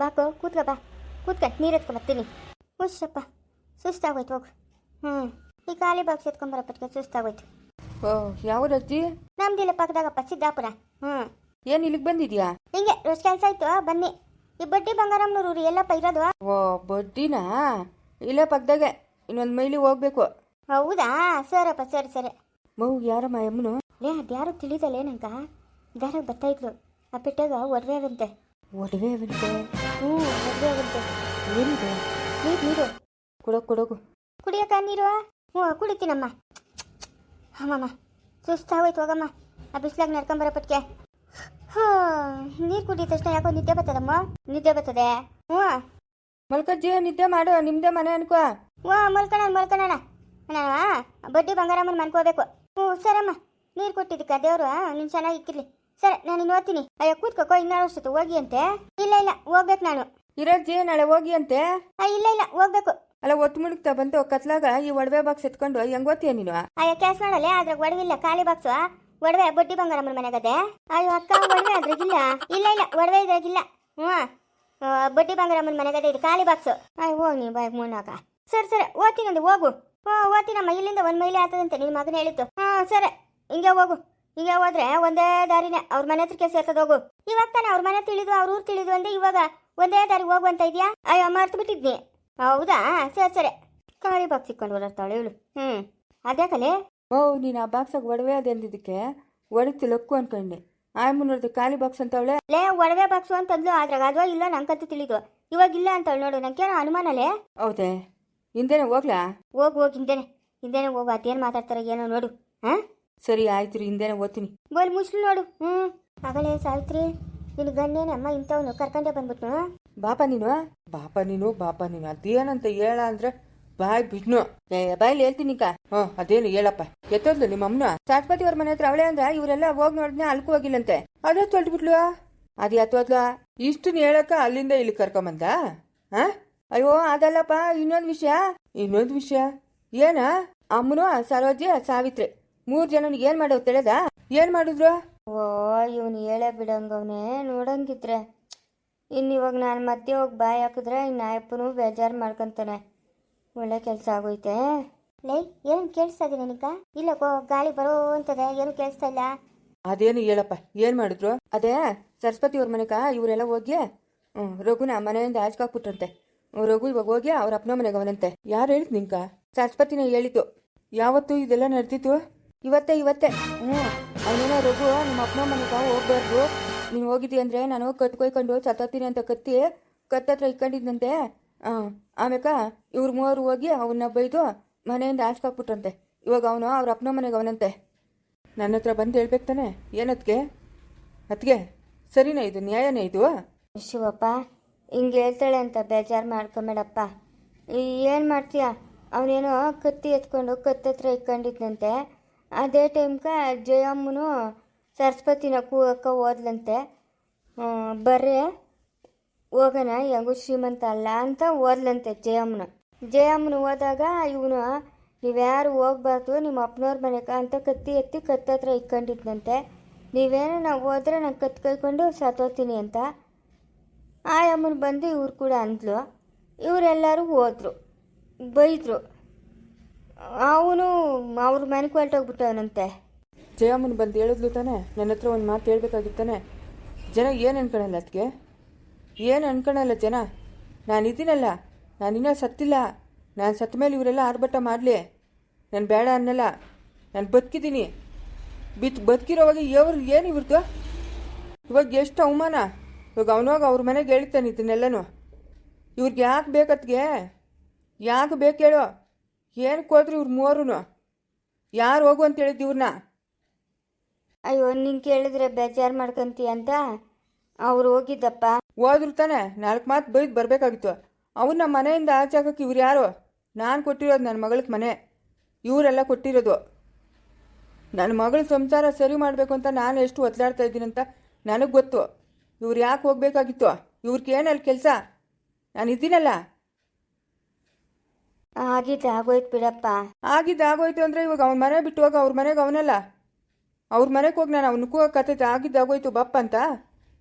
ಬಾಕೋ ಕೂತ್ಕ ಬಾ. ಕೂತ್ಕ ನೀರು ಎತ್ಕೊ ಬರ್ತೀನಿ. ಹುಷಪ್ಪ ಸುಸ್ತಾಗೋಯ್ತು ಹೋಗು. ಹ್ಞೂ ಈ ಖಾಲಿ ಬಾಕ್ಸ್ ಎತ್ಕೊಂಬರಪ್ಪಟ್ಟಿಗೆ ಸುಸ್ತಾಗೋಯ್ತು. ಓ ಯಾವ ಅಜ್ಜಿ ನಮ್ದಿಲ್ಲ ಪಕ್ಕದಾಗಪ್ಪ ಸಿದ್ದಾಪುರ. ಹ್ಞೂ ಏನು ಇಲ್ಲಿಗೆ ಬಂದಿದ್ಯಾ? ಹಿಂಗೆ ರೋಸ್ ಕೆಲಸ ಆಯ್ತು ಬನ್ನಿ. ಈ ಬಡ್ಡಿ ಬಂಗಾರಮ್ಮನೂರು ಎಲ್ಲ ಎಲ್ಲಪ್ಪ ಇರೋದು? ಓ ಬಡ್ಡಿನಾ? ಇಲ್ಲೇ ಪಕ್ಕದಾಗೆ ಇನ್ನೊಂದು ಮೈಲಿ ಹೋಗ್ಬೇಕು. ಹೌದಾ? ಸರಪ್ಪ ಸರಿ ಸರಿ. ಮೌ ಯಾರಮ್ಮ ಯಮ್ಮನು ಲೇ ಅದ್ಯಾರು ತಿಳಿದಲ್ಲ ನಂಗ ದಾರಾಗ ಬರ್ತಾಯಿದ್ರು ಆ ಪೆಟ್ಟಾಗ ಒಡವೆ ಅವಂತೆ. ಒಡವೆ ಅವಂತೆ ಹ್ಞೂ ಒಡವೆ ಅವಂತೆ ಏನಿದೆ ನೀರು ನೀರು. ಕೊಡೋಗು ಕುಡೋಗು ಕುಡಿಯೋಕ ನೀರು. ಹ್ಞೂ ಕುಡಿತೀನಮ್ಮ. ಅಮ್ಮಮ್ಮ ಸುಸ್ತಾಗೋಯ್ತು ಹೋಗಮ್ಮ. ಆ ಬಿಸಿಲಾಗ ನಡ್ಕೊಂಬರೋ ಪಟ್ಕೆ. ಹ್ಞೂ ನೀರು ಕುಡಿದ ತಕ್ಷಣ ಯಾಕೋ ನಿದ್ದೆ ಬರ್ತದಮ್ಮ? ನಿದ್ದೆ ಬರ್ತದೆ. ಹ್ಞೂ. ಮಲ್ಕಜ್ಜಿ ನಿದ್ದೆ ಮಾಡು ನಿಮ್ದೇ ಮನೆ ಅನ್ಕೋ. ಹ್ಞೂ ಮಲ್ಕೋಣ ಮಲ್ಕೋಣ ಅಣ್ಣ ಬಡ್ಡಿ ಬಂಗಾರಮ್ಮನ ಮನ್ಕೋಬೇಕು. ಹ್ಞೂ ಸರಮ್ಮ. ನೀರು ಕೊಟ್ಟಿದ್ದಕ್ಕ ದೇವರು ನೀನು ಚೆನ್ನಾಗಿ ಇಕ್ಕಿರ್ಲಿ. ಸರಿ ನಾನು ಇನ್ನು ಓದ್ತೀನಿ. ಅಯ್ಯೋ ಕೂತ್ಕೋ ಇನ್ನಾರು ಹೋಗಿ ಅಂತೆ ಇಲ್ಲ ಇಲ್ಲ ಹೋಗ್ಬೇಕು ನಾನು. ಇರಜ್ಜಿ ನಾಳೆ ಹೋಗಿ ಅಂತೆ ಆ, ಇಲ್ಲ ಇಲ್ಲ ಹೋಗ್ಬೇಕು. ಅಲ್ಲ ಒತ್ತು ಮುಳುಗ್ತಾ ಬಂತು ಕತ್ಲಾಗ ಈ ಒಡವೆ ಬಾಕ್ಸ್ ಎತ್ಕೊಂಡು ಹೆಂಗ್ ಓದ್ತೀಯ ನೀನು? ಅಯ್ಯೋ ಕ್ಯಾಶ್ ಆದ್ರೆ ಒಡವೆ ಒಡವಿಲ್ಲ ಖಾಲಿ ಬಾಕ್ಸು ಒಡವೆ ಬಡ್ಡಿ ಬಂಗಾರಮ್ಮನ ಮನೆಗದೆ ಅಯ್ಯೋ ಅಕ್ಕ ಒಡವೆ ಅದ್ರಾಗಿಲ್ಲ. ಇಲ್ಲ ಇಲ್ಲ ಒಡವೆ ಇದ್ರಾಗಿಲ್ಲ. ಹ್ಞೂ ಆ, ಬಡ್ಡಿ ಬಂಗಾರಮ್ಮನ ಮನೆಗದೆ ಇದು ಖಾಲಿ ಬಾಕ್ಸು ಅಯ್ಯ ಹೋಗಿ ನೀ ಬಾಯ್ ಮೂನಾಕ ಸರಿ ಸರಿ ಓದ್ತೀನಿ ಒಂದು ಹೋಗು. ಹ್ಞೂ ಓದ್ತೀನಮ್ಮ ಇಲ್ಲಿಂದ ಒಂದು ಮೈಲಿ ಆಗ್ತದಂತೆ ನಿನ್ನ ಮಗನ ಹೇಳಿತ್ತು ಹಾಂ ಸರಿ ಹಿಂಗೆ ಹೋಗು. ಹಿಂಗೆ ಹೋದ್ರೆ ಒಂದೇ ದಾರಿನೇ ಅವ್ರ ಮನೆ ಹತ್ರಕ್ಕೆ ಸೇರ್ತದ ಹೋಗು. ಇವಾಗ ತಾನೆ ಅವ್ರ ಮನೆ ತಿಳಿದು ಅವ್ರ ಊರು ತಿಳಿದು ಅಂದ್ರೆ ಇವಾಗ ಒಂದೇ ದಾರಿ ಹೋಗು ಅಂತ ಇದೆಯಾ? ಅಯ್ಯೋ ಮರ್ತು ಬಿಟ್ಟಿದ್ನಿ ಹೌದಾ? ಸರಿ ಸರಿ. ಕಾಳಿ ಬಾಕ್ಸ್ ಇಕ್ಕೊಂಡು ಓಡಾಡ್ತಾಳೆ ಇವಳು. ಹ್ಞೂ ಅದ್ಯಾಕಲೆ ಓ ನೀನು ಆ ಬಾಕ್ಸಾಗ ಒಡವೆ ಅದೇ ಅಂದಿದ್ದಕ್ಕೆ? ಒಡಕ್ತಿ ಲಕ್ಕು ಅನ್ಕೊಂಡೆ. ಆಯ್ ನೋಡಿದ್ರೆ ಖಾಲಿ ಬಾಕ್ಸ್ ಅಂತವಳೆ? ಲೇ ಒಡವೆ ಬಾಕ್ಸು ಅಂತಂದ್ಲು ಅದ್ರಾಗ ಅದ್ವ ಇಲ್ಲ ನಂಗಂತೂ ತಿಳಿದು. ಇವಾಗ ಇಲ್ಲ ಅಂತ ನೋಡು ನಂಗೇನೋ ಅನುಮಾನಲೇ ಹೌದೇ? ಹಿಂದೆನೆ ಹೋಗ್ಲಾ? ಹೋಗು ಹೋಗಿ ಹಿಂದೆನೆ. ಹಿಂದೆನೆ ಹೋಗು ಅದೇನು ಮಾತಾಡ್ತಾರೆ ಏನೋ ನೋಡು. ಹಾಂ? ಸರಿ ಆಯ್ತು ರೀ ಹಿಂದೆನೆ ಓದ್ತೀನಿ. ಬೋಲ್ ಮುಸ್ಲು ನೋಡು. ಹ್ಞೂ. ಆಗಲೇ ಸಾವಿತ್ರಿ ನಿನ್ನ ಗಂಡೇನಮ್ಮ ಇಂಥವ್ನು ಕರ್ಕೊಂಡೇ ಬಂದ್ಬಿಟ್ನು? ಬಾಪ ನೀನು? ಬಾಪ ನೀನು ಬಾಪ ನೀನು. ಅದೇನಂತ ಹೇಳ ಅಂದ್ರೆ ಬಾಯ್ ಬಿಟ್ನು ಏ ಬಾಯ್ಲಿ ಹೇಳ್ತೀನಿ ಕಾ ಹ್ಞೂ ಅದೇನು ಹೇಳಪ್ಪ. ಎತ್ತೋದ್ಲು ನಿಮ್ಮ ಅಮ್ಮನ? ಸಾಟ್ಪತಿ ಅವ್ರ ಮನೆ ಹತ್ರ ಅವಳೆ ಅಂದ್ರ ಇವರೆಲ್ಲ ಹೋಗಿ ನೋಡಿದ್ನೆ ಅಲ್ಕು ಹೋಗಿಲ್ಲಂತೆ. ಅದೇ ತೊಳ್ಬಿಟ್ಲು ಅದು ಎತ್ತೋದ್ಲು? ಇಷ್ಟು ಹೇಳಕ್ಕ ಅಲ್ಲಿಂದ ಇಲ್ಲಿ ಕರ್ಕೊಂಬಂದ? ಹಾ? ಅಯ್ಯೋ ಅದಲ್ಲಪ್ಪ ಇನ್ನೊಂದು ವಿಷಯ. ಇನ್ನೊಂದು ವಿಷಯ. ಏನ? ಅಮ್ಮನು ಸರೋಜಿ ಸಾವಿತ್ರಿ. ಮೂರ್ ಜನನಿಗೆ ಏನ್ ಮಾಡೋ ತಿಳಿದ? ಏನ್ ಮಾಡಿದ್ರು? ಓ ಇವನು ಹೇಳೇ ಬಿಡಂಗವನೇ ನೋಡಂಗಿದ್ರೆ. ಇನ್ ಇವಾಗ ನಾನು ಮತ್ತೆ ಹೋಗಿ ಬಾಯಿ ಹಾಕಿದ್ರೆ ಇನ್ ನಾಯಪ್ಪನು ಬೇಜಾರು ಮಾಡ್ಕೊಂತಾನೆ. ಒಳ್ಳೆ ಕೆಲಸ ಆಗೋಯ್ತೆ. ಲೈ ಏನು ಕೇಳಿಸ್ತಾ ಇದೆ ನಿನಗ ಇಲ್ಲ ಗಾಳಿ ಬರೋ ಅಂತದೆ ಏನು ಕೇಳಿಸ್ತಾ ಇಲ್ಲ. ಅದೇನು ಹೇಳಪ್ಪ ಏನ್ ಮಾಡಿದ್ರು? ಅದೇ ಸರಸ್ವತಿ ಅವ್ರ ಮನೆಗ ಇವರೆಲ್ಲ ಹೋಗಿ ಹ್ಮ್ ರಘುನ ಮನೆಯಿಂದ ಆಚ್ಕಾಕ್ಬಿಟ್ರಂತೆ ಹ್ಮ್, ರಘು ಇವಾಗ ಹೋಗಿ ಅವ್ರ ಅಪ್ಪನ ಮನೆಗೆ ಅವನಂತೆ. ಯಾರು ಹೇಳಿದ್ ನಿಂಕ ಸರಸ್ವತಿನ ಹೇಳಿತು ಯಾವತ್ತು ಇದೆಲ್ಲ ನಡೆದಿತ್ತು ಇವತ್ತೇ ಇವತ್ತೇ. ಹ್ಞೂ, ಅವನೇನೋ ರಘು, ನಿಮ್ಮ ಅಪ್ಪನ ಮನೆಗೆ ಹೋಗ್ಬಾರ್ದು. ನೀನು ಹೋಗಿದ್ದಿ ಅಂದರೆ ನಾನು ಕತ್ಕೊಯ್ಕೊಂಡು ಸತ್ತತ್ತೀನಿ ಅಂತ ಕತ್ತಿ, ಕತ್ತತ್ರ ಹಾಂ ಆಮ್ಯಾಕ ಇವ್ರ ಮೂವರು ಹೋಗಿ ಅವನ್ನ ಬೈದು ಮನೆಯಿಂದ ಆಚ್ಕಾಕ್ಬಿಟ್ರಂತೆ ಇವಾಗ ಅವನು ಅವ್ರ ಅಪ್ಪನ ಮನೆಗೆ ಅವನಂತೆ. ನನ್ನ ಹತ್ರ ಬಂದು ಹೇಳ್ಬೇಕು ತಾನೆ. ಏನತ್ಗೆ ಅತ್ಗೆ? ಸರಿನಾ ಇದು, ನ್ಯಾಯನೇ ಇದು? ಶಿವಪ್ಪ, ಹಿಂಗೆ ಹೇಳ್ತಾಳೆ ಅಂತ ಬೇಜಾರು ಮಾಡ್ಕೊಂಬೇಡಪ್ಪ. ಏನು ಮಾಡ್ತೀಯ? ಅವನೇನೋ ಕತ್ತಿ ಎತ್ಕೊಂಡು ಕತ್ತತ್ರ ಇಟ್ಕೊಂಡಿದ್ನಂತೆ. ಅದೇ ಟೈಮ್ಗೆ ಜಯಮ್ಮನು ಸರಸ್ವತಿನ ಕೂಗಕ್ಕ ಓದ್ಲಂತೆ. ಬರ್ರಿ, ಹೋಗೋಣ, ಹೆಂಗೂ ಶ್ರೀಮಂತ ಅಲ್ಲ ಅಂತ ಓದ್ಲಂತೆ ಜಯಮ್ಮನ. ಜಯಮ್ಮನ ಹೋದಾಗ ಇವನು, ನೀವ್ಯಾರು ಹೋಗ್ಬಾರ್ದು, ನಿಮ್ಮ ಅಪ್ಪನವ್ರ ಮನೆಗೆ ಅಂತ ಕತ್ತಿ ಎತ್ತಿ ಕತ್ತತ್ರ ಇಟ್ಕೊಂಡಿದ್ನಂತೆ ನೀವೇನೋ, ನಾವು ಹೋದ್ರೆ ನಾನು ಕತ್ ಕೈಕೊಂಡು ಸತ್ತೋಗ್ತೀನಿ ಅಂತ. ಆ ಅಮ್ಮನ ಬಂದು ಇವ್ರು ಕೂಡ ಅಂದ್ಲು. ಇವರೆಲ್ಲರೂ ಹೋದ್ರು. ಬೈದರು. ಅವನು ಅವ್ರ ಮನೆ ಕ್ವಾಲ್ಟಿ ಹೋಗ್ಬಿಟ್ಟವನಂತೆ ಜಯಮ್ಮನ್ ಬಂದು ಹೇಳಿದ್ಲು ತಾನೆ? ನನ್ನ ಹತ್ರ ಒಂದು ಮಾತು ಹೇಳ್ಬೇಕಾಗಿತ್ತಾನೆ ಜನ ಏನು ಅನ್ಕೊಳಲ್ಲ ಅದಕ್ಕೆ ಏನು ಅನ್ಕೊಳಲ್ಲ ಜನ? ನಾನು ಇದ್ದೀನಲ್ಲ. ನಾನು ಇನ್ನೂ ಸತ್ತಿಲ್ಲ. ನಾನು ಸತ್ತ ಮೇಲೆ ಇವರೆಲ್ಲ ಆರ್ಭಟ ಮಾಡಲಿ. ನಾನು ಬೇಡ ಅನ್ನಲ್ಲ. ನಾನು ಬದುಕಿದ್ದೀನಿ. ಬಿತ್ ಬದುಕಿರೋವಾಗ ಇವ್ರು ಏನು ಇವ್ರದ್ದು ಇವಾಗ ಎಷ್ಟು ಅವಮಾನ. ಇವಾಗ ಅವನವಾಗ ಅವ್ರ ಮನೆಗೆ ಹೇಳ್ತಾನೆ ಇದನ್ನೆಲ್ಲನೂ. ಇವ್ರಿಗೆ ಯಾಕೆ ಬೇಕತ್ಗೆ ಯಾಕೆ ಬೇಕು ಹೇಳು. ಏನಕ್ಕೆ ಹೋದ್ರು ಇವ್ರು ಮೂವರು ಯಾರು ಹೋಗು ಅಂತ ಹೇಳಿದ್ದು ಇವ್ರನ್ನ ಅಯ್ಯೋ ನಿಂಗೆ ಕೇಳಿದ್ರೆ ಬೇಜಾರು ಮಾಡ್ಕಂತಿ ಅಂತ. ಅವ್ರು ಹೋಗಿದ್ದಪ್ಪ. ಹೋದ್ರು ತಾನೆ ನಾಲ್ಕು ಮಾತು ಬೈದು ಬರಬೇಕಾಗಿತ್ತು. ಅವನ್ನ ಮನೆಯಿಂದ ಆಚೆ ಹಾಕಕ್ಕೆ ಇವ್ರು ಯಾರು? ನಾನು ಕೊಟ್ಟಿರೋದು ನನ್ನ ಮಗಳಿಗೆ ಮನೆ. ಇವರೆಲ್ಲ ಕೊಟ್ಟಿರೋದು. ನನ್ನ ಮಗಳ ಸಂಸಾರ ಸರಿ ಮಾಡಬೇಕು ಅಂತ ನಾನು ಎಷ್ಟು ಒತ್ತಲಾಡ್ತಾ ಇದ್ದೀನಂತ ನನಗೆ ಗೊತ್ತು. ಇವ್ರು ಯಾಕೆ ಹೋಗ್ಬೇಕಾಗಿತ್ತು? ಇವ್ರಿಗೆ ಏನಲ್ಲಿ ಕೆಲಸ? ನಾನು ಇದ್ದೀನಲ್ಲ. ಆಗಿದ್ದು ಆಗೋಯ್ತು ಬಿಡಪ್ಪ. ಆಗಿದ್ದು ಆಗೋಯ್ತು ಅಂದ್ರೆ ಇವಾಗ ಅವ್ನ ಮನೆ ಬಿಟ್ಟು ಹೋಗ ಅವ್ರ ಮನೆಗೆ ಅವನಲ್ಲ? ಅವ್ರ ಮನೆಗೆ ಹೋಗಿ ನಾನು ಅವ್ನ ಕೂಗಕ್ಕತ್ತೈತೆ ಆಗಿದ್ದು ಆಗೋಯ್ತು ಬಪ್ಪ ಅಂತ?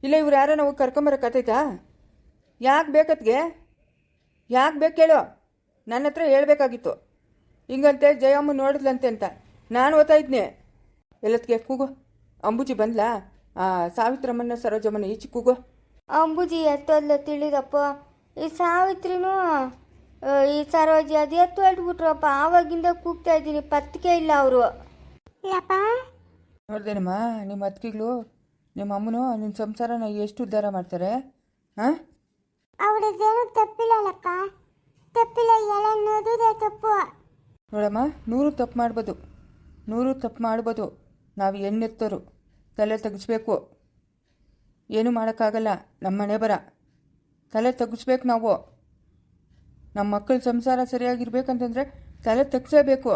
ಇಲ್ಲ ಇವ್ರು ಯಾರನ್ನ ಹೋಗಿ ಕರ್ಕೊಂಬರಕ್ಕತ್ತೈತಾ ಯಾಕೆ ಬೇಕತ್ಗೆ? ಯಾಕೆ ಬೇಕು ಹೇಳು ನನ್ನ ಹತ್ರ ಹೇಳ್ಬೇಕಾಗಿತ್ತು. ಹಿಂಗಂತೆ ಜಯಮ್ಮ ನೋಡಿದ್ಲಂತೆ ಅಂತ. ನಾನು ಓದ್ತಾ ಇದ್ನೆ. ಎಲ್ಲತ್ಗೆ ಕೂಗು. ಅಂಬುಜಿ ಬಂದ್ಲಾ? ಆ ಸಾವಿತ್ರಮ್ಮನ ಸರೋಜಮ್ಮನ ಈಚೆ ಕೂಗು. ಅಂಬುಜಿ ಎತ್ತೋದ್ಲ ತಿಳಿದಪ್ಪ. ಈ ಸಾವಿತ್ರಿನೂ ಈ ಸರೋಜಿ ಅದು ಎತ್ತು ಹೇಳ್ಬಿಟ್ರಪ್ಪ ಆವಾಗಿಂದ ಕೂಗ್ತಾ ಇದ್ದೀನಿ. ಪತ್ತಿಗೆ ಇಲ್ಲ ಅವರು. ನೋಡ್ದೇನಮ್ಮ ನಿಮ್ಮ ಅತ್ತಿಗೆಗಳು ನಿಮ್ಮ ಅಮ್ಮನು ನಿಮ್ಮ ಸಂಸಾರನ ಎಷ್ಟು ಉದ್ಧಾರ ಮಾಡ್ತಾರೆ? ಹಾಂ ತಪ್ಪಿಲ್ಲ ತಪ್ಪಿಲ್ಲಲ್ಲಪ್ಪ. ತಪ್ಪಿಲ್ಲ ಎಳನ್ನೋದುದೇ ತಪ್ಪು. ನೋಡಮ್ಮ ನೂರು ತಪ್ಪು ಮಾಡ್ಬೋದು. ನೂರು ತಪ್ಪು ಮಾಡ್ಬೋದು. ನಾವು ಹೆಣ್ಣೆತ್ತೋರು. ತಲೆ ತೆಗಿಸ್ಬೇಕು. ಏನು ಮಾಡೋಕ್ಕಾಗಲ್ಲ. ನಮ್ಮ ಮನೆ ಬರ. ತಲೆ ತೆಗಿಸ್ಬೇಕು ನಾವು. ನಮ್ಮ ಮಕ್ಕಳ ಸಂಸಾರ ಸರಿಯಾಗಿರ್ಬೇಕಂತಂದ್ರೆ ತಲೆ ತೆಗ್ಸೇಬೇಕು.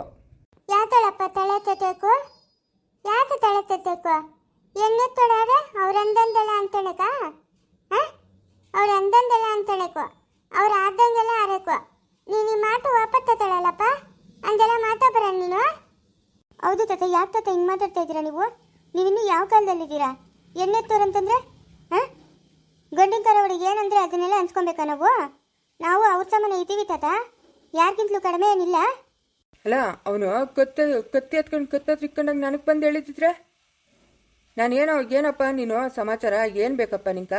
ಯಾತಳಪ್ಪ ತಲೆ ತಟ್ಟಬೇಕು ಯಾತ ತಲೆ ತಟ್ಟಬೇಕು ಎಣ್ಣೆ ತೊಡಾರೆ ಅವ್ರ ಅಂದಂದೆಲ್ಲ ಅಂತಣಕ? ಅವ್ರ ಅಂದಂದೆಲ್ಲ ಅಂತಣಕು? ಅವ್ರ ಆದಂಗೆಲ್ಲ ಆರಕು ನೀನು ಈ ಮಾತು ವಾಪಸ್ ತಗೊಳ್ಳಲ್ಲಪ್ಪ ಅಂದೆಲ್ಲ ಮಾತಾ ಬರ ನೀನು? ಹೌದು ತಾತ, ಯಾಕೆ ತಾತ ಹಿಂಗೆ ಮಾತಾಡ್ತಾ ಇದ್ದೀರಾ ನೀವು? ನೀವಿನ್ನೂ ಯಾವ ಕಾಲದಲ್ಲಿದ್ದೀರಾ? ಎಣ್ಣೆ ತೋರಂತಂದ್ರೆ ಹಾಂ? ಗಂಡಿನ ಕರಾವಳಿಗೆ ಏನಂದ್ರೆ ಅದನ್ನೆಲ್ಲ ಅನ್ಸ್ಕೊಬೇಕಾ ನಾವು? ನಾವು ಅವ್ರ ಸಾಮಾನು ಇದ್ದೀವಿ ತಾತ. ಯಾರಿಗಿಂತಲೂ ಕಡಿಮೆ ಏನಿಲ್ಲ. ಅಲ್ಲ ಅವನು ಕತ್ತ ಕತ್ತಿ ಎತ್ಕೊಂಡು ಕತ್ತ ಇಟ್ಕೊಂಡಾಗ ನನಗೆ ಬಂದು ಹೇಳಿದ್ರೆ ನಾನು ಏನೋ ಏನಪ್ಪ ನೀನು ಸಮಾಚಾರ ಏನು ಬೇಕಪ್ಪ ನಿಂಕ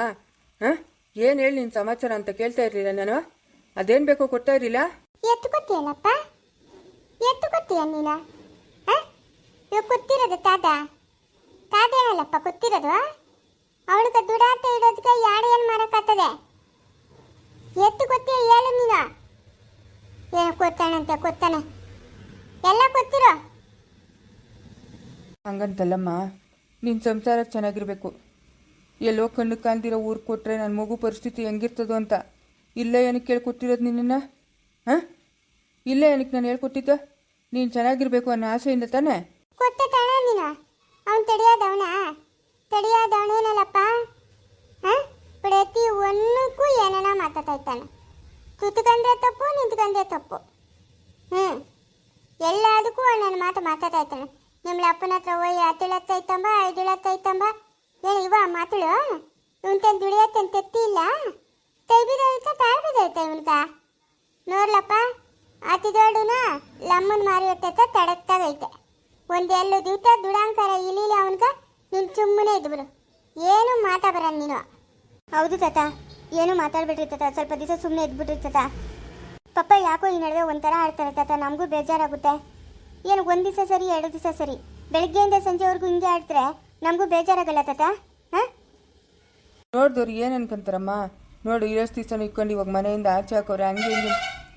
ಹಾಂ? ಏನು ಹೇಳಿ ನಿನ್ನ ಸಮಾಚಾರ ಅಂತ ಕೇಳ್ತಾ ಇರಲಿಲ್ಲ ನಾನು? ಅದೇನು ಬೇಕೋ ಕೊಡ್ತಾ ಇರಲಿಲ್ಲ? ಎತ್ತು ಕೊತ್ತೀಯಲ್ಲಪ್ಪ ಎತ್ತು ಕೊತ್ತೀಯ ನೀನ ಇವಾಗ ಕೊತ್ತಿರೋದು ತಾತ. ತಾತ ಏನಲ್ಲಪ್ಪ ಗೊತ್ತಿರೋದು ಅವಳಿಗೆ ದುಡಾಟ ಇಡೋದಕ್ಕೆ ಯಾರು ಏನು ಮಾಡೋಕ್ಕಾಗ್ತದೆ? ಎತ್ತು ಗೊತ್ತೇ ಹೇಳು ನೀನು? ಏನು ಕೊತ್ತಾನಂತೆ ಕೊತ್ತಾನೆ ಎಲ್ಲ ಕೊತ್ತಿರೋ ಹಂಗಂತಲ್ಲಮ್ಮ ನಿನ್ನ ಸಂಸಾರ ಚೆನ್ನಾಗಿರಬೇಕು. ಎಲ್ಲೋ ಕಣ್ಣು ಕಾಣ್ದಿರೋ ಊರು ಕೊಟ್ಟರೆ ನನ್ನ ಮಗು ಪರಿಸ್ಥಿತಿ ಹೆಂಗಿರ್ತದೋ ಅಂತ. ಇಲ್ಲೇ ಏನಕ್ಕೆ ಹೇಳ್ಕೊಟ್ಟಿರೋದು ನಿನ್ನನ್ನು? ಹಾಂ? ಇಲ್ಲೇ ಏನಕ್ಕೆ ನಾನು ಹೇಳ್ಕೊಟ್ಟಿದ್ದ? ನೀನು ಚೆನ್ನಾಗಿರ್ಬೇಕು ಅನ್ನೋ ಆಸೆಯಿಂದ ತಾನೆ? ಕೊತ್ತ ತಾಣ ನೀನು. ಅವ್ನು ತಡಿಯೋದವನ? ತಡಿಯೋದವನೇನಲ್ಲಪ್ಪ ಹಾಂ? ಪ್ರತಿ ಒಂದಕ್ಕೂ ಏನೇನ ಮಾತಾಡ್ತಾ ಇರ್ತಾನೆ. ಕುತ್ಕೊಂಡ್ರೆ ತಪ್ಪು, ನಿಂತ್ಕೊಂಡ್ರೆ ತಪ್ಪು. ಹ್ಞೂ ಎಲ್ಲದಕ್ಕೂ ನನ್ನ ಮಾತು ಮಾತಾಡ್ತಾ ಇರ್ತಾನೆ. ನಿಮ್ಮ ಅಪ್ಪನ ಹತ್ರ ಹೋಯ್ ಹತ್ತಿಳತ್ತ ಐತಂಬ ಐದಿಳತ್ತ ಐತಂಬ ಏನು ಇವ ಮಾತಳು? ಇವನ್ತೇನು ದುಡಿಯತ್ತೇನು ತೆತ್ತಿ ಇಲ್ಲ? ತೈ ಬಿದ್ದೈತ ತಾಳ್ ಬಿದ್ದೈತ ಇವನ್ಗ? ನೋಡ್ಲಪ್ಪ, ಅತಿ ದೊಡ್ಡನ ಲಮ್ಮನ್ ಮಾರಿ ಹೊತ್ತೈತ ತಡಕ್ತಾಗೈತೆ ಒಂದೆಲ್ಲ ದಿವಸ ದುಡಾಂಕರ ಇಲ್ಲಿ ಅವನ್ಗ, ನೀನು ಸುಮ್ಮನೆ ಇದ್ಬಿಡು. ಏನು ಮಾತಾ ಬರಲ್ಲ ನೀನು? ಹೌದು ತಾತ. ಏನು ಮಾತಾಡ್ಬಿಟ್ರಿ ತಾತ. ಸ್ವಲ್ಪ ದಿವಸ ಸುಮ್ಮನೆ ಇದ್ಬಿಟ್ರಿ ತಾತ. ಪಪ್ಪ ಯಾಕೋ ಈ ನಡುವೆ ಒಂಥರ ಆಡ್ತಾರೆ ತಾತ. ನಮಗೂ ಬೇಜಾರಾಗುತ್ತೆ. ಏನು ಒಂದು ದಿವಸ ಸರಿ ಎರಡು ದಿವಸ ಸರಿ. ಬೆಳಗ್ಗೆಯಿಂದ ಸಂಜೆವರೆಗೂ ಹಿಂಗೆ ಆಡ್ತಾರೆ. ನಮಗೂ ಬೇಜಾರಾಗಲ್ಲ ತಾತ? ಹಾಂ? ನೋಡಿದವ್ರು ಏನು ಅನ್ಕೊಂತಾರಮ್ಮ? ನೋಡು ಇರೋಷ್ಟು ದಿವಸ ಇಟ್ಕೊಂಡು ಇವಾಗ ಮನೆಯಿಂದ ಆಚೆ ಹಾಕೋರು ಹಂಗೆ ಹಿಂಗೆ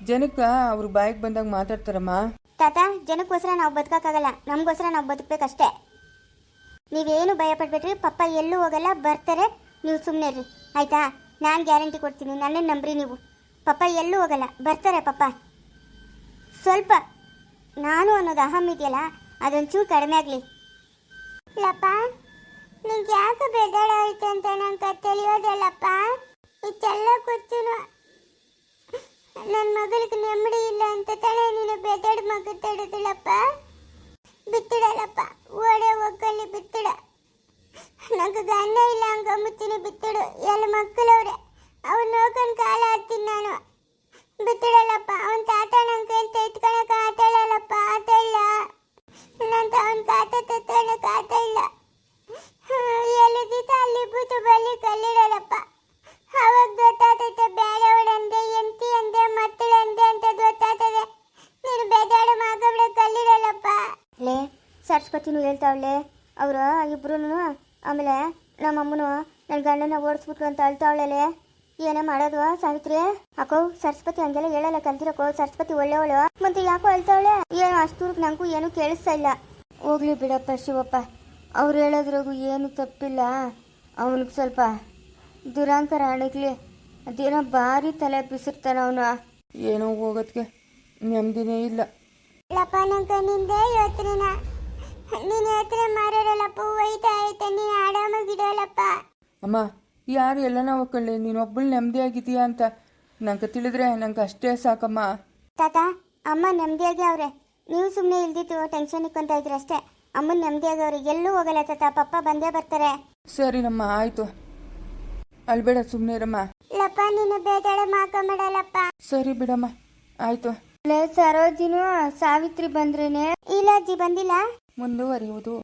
ಜನಕ್ಕೆ ಅವ್ರ ಬಾಯಿಗೆ ಬಂದಾಗ ಮಾತಾಡ್ತಾರಮ್ಮ? ತಾತ ಜನಕ್ಕೋಸ್ಕರ ನಾವು ಬದುಕಕ್ಕಾಗಲ್ಲ. ನಮಗೋಸ್ಕರ ನಾವು ಬದುಕಬೇಕಷ್ಟೇ. ನೀವೇನು ಭಯ ಪಡ್ಬೇಡ್ರಿ ಪಪ್ಪ ಎಲ್ಲೂ ಹೋಗಲ್ಲ ಬರ್ತಾರೆ. ನೀವು ಸುಮ್ಮನೆ ರೀ ಆಯಿತಾ? ನಾನು ಗ್ಯಾರಂಟಿ ಕೊಡ್ತೀನಿ. ನನ್ನನ್ನು ನಂಬ್ರಿ ನೀವು. ಪಪ್ಪ ಎಲ್ಲೂ ಹೋಗಲ್ಲ. ಬರ್ತಾರೆ ಪಪ್ಪ. ಸ್ವಲ್ಪ ನಾನು ಅನ್ನೋದು ಅಹಂ ಇದೆಯಲ್ಲ, ಅದೊಂಚೂರು ಕಡಿಮೆ ಆಗಲಿ. ಲಪ್ಪ, ನಿಂಗೆ ಯಾಕೆ ಬೇಜಾರ ಆಯ್ತು ಅಂತ ನಂಗೆ ತಿಳಿಯೋದಲ್ಲಪ್ಪ ಇಷ್ಟೆಲ್ಲ ಗೊತ್ತಿನೋ ನನ್ನ ಮಗಳಿಗೆ ನೆಮ್ಮದಿ ಇಲ್ಲ ಅಂತ ತಾನೇ ನೀನು ಬೆದಡ್ ಮಗ ತಡೆದಿಲ್ಲಪ್ಪ ಬಿತ್ತಿಡಲ್ಲಪ್ಪ ಓಡೆ ಒಗ್ಗಲ್ಲಿ ಬಿತ್ತಿಡ ನಂಗೆ ಗಂಡ ಇಲ್ಲ ಹಂಗ ಬಿತ್ತಡು. ಎಲ್ಲ ಮಕ್ಕಳವ್ರೆ, ಅವ್ನು ನೋಡ್ಕೊಂಡು ಕಾಲ ಹಾಕ್ತೀನಿ ನಾನು. ಬಿತ್ತಡಲ್ಲಪ್ಪ, ಅವನ ತಾತ ನನ್ನ ಕೈಲಿ ಆಟ ಹೇಳಲ್ಲಪ್ಪ ಆಟ ಇಲ್ಲ ನಂತ ಅವನ ತಾತ ತತ್ಕೊಳಕ ಆಟ ಇಲ್ಲ ಎಲ್ಲಿದ್ದಿತ್ತು ಅಲ್ಲಿ ಬೂತು ಬಲ್ಲಿ ಕಲ್ಲಿಡಲ್ಲಪ್ಪ. ಅವಾಗ ಗೊತ್ತಾತೈತೆ ಬೇರೆಯವಳಂದೆ ಎಂತಿ ಅಂದೆ ಮಕ್ಕಳಂದೆ ಅಂತ ಗೊತ್ತಾತದೆ. ನೀನು ಬೇದಾಡ ಮಗಬಳೆ ಕಲ್ಲಿಡಲ್ಲಪ್ಪ. ಲೇ ಸರಸ್ವತಿನೂ ಹೇಳ್ತಾವಳೆ. ಅವರು ಇಬ್ರು ಆಮೇಲೆ ನಮ್ಮಮ್ಮನು ನನ್ನ ಗಂಡನ ಓಡಿಸ್ಬಿಟ್ರು ಅಂತ ಅಳ್ತಾವಳೆ ಏನೇ ಮಾಡೋದು ಸಾವಿತ್ರಿ? ಅಕ್ಕೋ ಸರಸ್ವತಿ ಹಂಗೆಲ್ಲ ಹೇಳಲ್ಲ ಕಲ್ತಿರಕ್ಕೋ ಸರಸ್ವತಿ ಒಳ್ಳೆವಳು ಮತ್ತೆ ಯಾಕೋ ಅಳ್ತಾವಳೆ? ಏನು ಅಷ್ಟೂರ್ಗೆ ನಂಗೂ ಏನೂ ಕೇಳಿಸ್ತಾ ಇಲ್ಲ. ಹೋಗ್ಲಿ ಬಿಡಪ್ಪ ಶಿವಪ್ಪ ಅವ್ರು ಹೇಳೋದ್ರಾಗೂ ಏನು ತಪ್ಪಿಲ್ಲ. ಅವನಿಗೆ ಸ್ವಲ್ಪ ದುರಾಂಕರ ಅಣಗ್ಲಿ. ಅದೇನೋ ಭಾರಿ ತಲೆ ಬಿಸಿರ್ತಾನ ಅವನು. ಏನೋ ಹೋಗೋದಕ್ಕೆ ನೆಮ್ಮದಿನೇ ಇಲ್ಲ. ಲಪ್ಪ ನಂಗೆ ನಿಂದೆ ಯೋಚನೆನ. ನೀನು ಯೋಚನೆ ಮಾಡಿರಲ್ಲಪ್ಪ ಒಯ್ತಾ ಐತೆ ನೀನು ಆಡಾಮಾಗಿಡೋಲ್ಲಪ್ಪ ಅಮ್ಮ ಯಾರು ಎಲ್ಲನ ಒಕ್ಕಳ್ಳಿ ನೀನು ಒಬ್ಬಳು ನೆಮ್ಮದಿಯಾಗಿದೀಯಾ ಅಂತ ನಂಗೆ ತಿಳಿದ್ರೆ ನಂಗೆ ಅಷ್ಟೇ ಸಾಕಮ್ಮ. ತಾತ ಅಮ್ಮ ನೆಮ್ಮದಿಯಾಗಿ ಅವ್ರೆ ನೀವು ಸುಮ್ಮನೆ ಇಲ್ದಿತ್ತು ಟೆನ್ಷನ್ ಇಕ್ಕೊಂತ ಇದ್ರೆ ಅಷ್ಟೇ. ಅಮ್ಮನ ನೆಮ್ಮದಿಯಾಗಿ ಅವ್ರೆ ಎಲ್ಲೂ ಹೋಗಲ್ಲ ತಾತ. ಪಪ್ಪ ಬಂದೇ ಬರ್ತಾರೆ. ಸರಿನಮ್ಮ ಆಯಿತು. ಅಲ್ಬೇಡ ಸುಮ್ಮನೆ ಇರಮ್ಮ. ಲಪ್ಪ ಇಲ್ಲಪ್ಪ ನೀನು ಬೇತಾಳೆ ಮಾಡಲ್ಲಪ್ಪ ಸರಿ ಬಿಡಮ್ಮ ಆಯ್ತು. ಸರೋಜಿನೂ ಸಾವಿತ್ರಿ ಬಂದ್ರೇನೆ? ಇಲ್ಲ ಅಜ್ಜಿ ಬಂದಿಲ್ಲ. ಮುಂದುವರಿಯುವುದು.